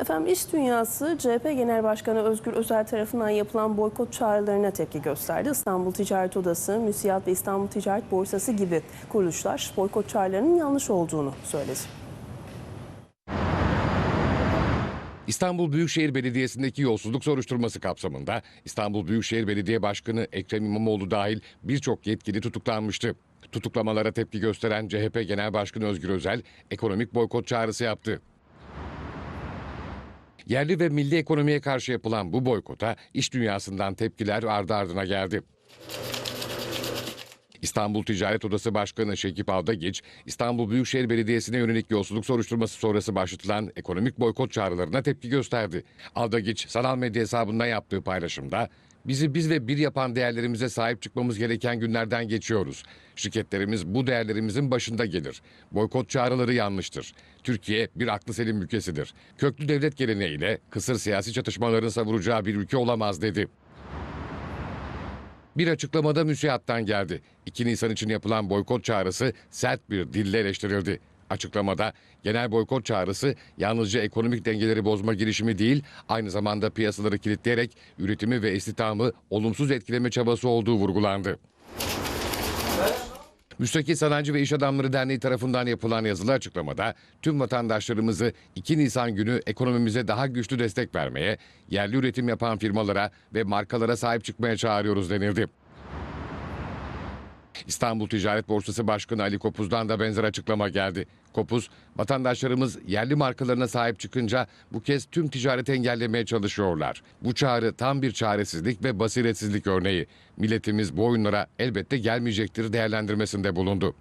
Efendim iş dünyası CHP Genel Başkanı Özgür Özel tarafından yapılan boykot çağrılarına tepki gösterdi. İstanbul Ticaret Odası, MÜSİAD ve İstanbul Ticaret Borsası gibi kuruluşlar boykot çağrılarının yanlış olduğunu söyledi. İstanbul Büyükşehir Belediyesi'ndeki yolsuzluk soruşturması kapsamında İstanbul Büyükşehir Belediye Başkanı Ekrem İmamoğlu dahil birçok yetkili tutuklanmıştı. Tutuklamalara tepki gösteren CHP Genel Başkanı Özgür Özel ekonomik boykot çağrısı yaptı. Yerli ve milli ekonomiye karşı yapılan bu boykota iş dünyasından tepkiler ardı ardına geldi. İstanbul Ticaret Odası Başkanı Şekip Aldagiç, İstanbul Büyükşehir Belediyesi'ne yönelik yolsuzluk soruşturması sonrası başlatılan ekonomik boykot çağrılarına tepki gösterdi. Aldagiç, sanal medya hesabından yaptığı paylaşımda, bizi biz ve bir yapan değerlerimize sahip çıkmamız gereken günlerden geçiyoruz. Şirketlerimiz bu değerlerimizin başında gelir. Boykot çağrıları yanlıştır. Türkiye bir aklı selim ülkesidir. Köklü devlet geleneğiyle kısır siyasi çatışmaların savuracağı bir ülke olamaz dedi. Bir açıklamada müsiattan geldi. 2 Nisan için yapılan boykot çağrısı sert bir dille eleştirildi. Açıklamada genel boykot çağrısı yalnızca ekonomik dengeleri bozma girişimi değil, aynı zamanda piyasaları kilitleyerek üretimi ve istihdamı olumsuz etkileme çabası olduğu vurgulandı. Müstakil Sanayici ve İş Adamları Derneği tarafından yapılan yazılı açıklamada tüm vatandaşlarımızı 2 Nisan günü ekonomimize daha güçlü destek vermeye, yerli üretim yapan firmalara ve markalara sahip çıkmaya çağırıyoruz denildi. İstanbul Ticaret Borsası Başkanı Ali Kopuz'dan da benzer açıklama geldi. Kopuz, vatandaşlarımız yerli markalarına sahip çıkınca bu kez tüm ticareti engellemeye çalışıyorlar. Bu çağrı tam bir çaresizlik ve basiretsizlik örneği. Milletimiz bu oyunlara elbette gelmeyecektir değerlendirmesinde bulundu.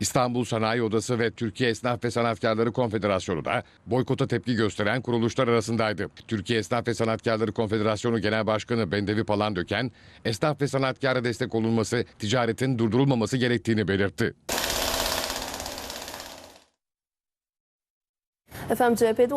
İstanbul Sanayi Odası ve Türkiye Esnaf ve Sanatkarları Konfederasyonu da boykota tepki gösteren kuruluşlar arasındaydı. Türkiye Esnaf ve Sanatkarları Konfederasyonu Genel Başkanı Bendevi Palandöken, esnaf ve sanatkara destek olunması, ticaretin durdurulmaması gerektiğini belirtti. Efendim CHP'de